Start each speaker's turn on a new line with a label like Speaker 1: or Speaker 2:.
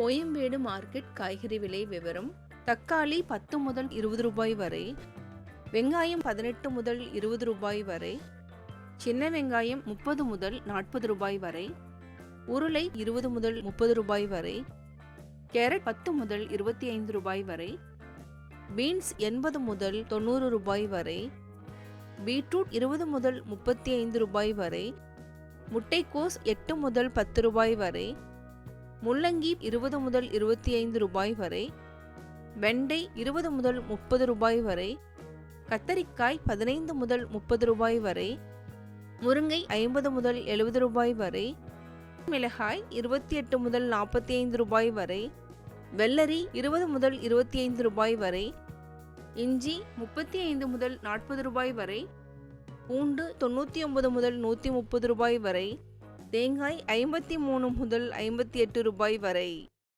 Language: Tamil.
Speaker 1: கோயம்பேடு மார்க்கெட் காய்கறி விலை விவரம் தக்காளி பத்து முதல் இருபது ரூபாய் வரை வெங்காயம் பதினெட்டு முதல் இருபது ரூபாய் வரை சின்ன வெங்காயம் முப்பது முதல் நாற்பது ரூபாய் வரை உருளை இருபது முதல் முப்பது ரூபாய் வரை கேரட் பத்து முதல் இருபத்தி ஐந்து ரூபாய் வரை பீன்ஸ் எண்பது முதல் தொண்ணூறு ரூபாய் வரை பீட்ரூட் இருபது முதல் முப்பத்தி ஐந்து ரூபாய் வரை முட்டைக்கோஸ் எட்டு முதல் பத்து ரூபாய் வரை முள்ளங்கி இருபது முதல் இருபத்தி ஐந்து ரூபாய் வரை வெண்டை இருபது முதல் முப்பது ரூபாய் வரை கத்தரிக்காய் பதினைந்து முதல் முப்பது ரூபாய் வரை முருங்கை ஐம்பது முதல் எழுபது ரூபாய் வரை மிளகாய் இருபத்தி எட்டு முதல் நாற்பத்தி ஐந்து ரூபாய் வரை வெள்ளரி இருபது முதல் இருபத்தி ஐந்து ரூபாய் வரை இஞ்சி முப்பத்தி ஐந்து முதல் நாற்பது ரூபாய் வரை பூண்டு தொண்ணூற்றி ஒன்பது முதல் நூற்றி முப்பது ரூபாய் வரை தேங்காய் ஐம்பத்தி மூணு முதல் ஐம்பத்தி எட்டு ரூபாய் வரை.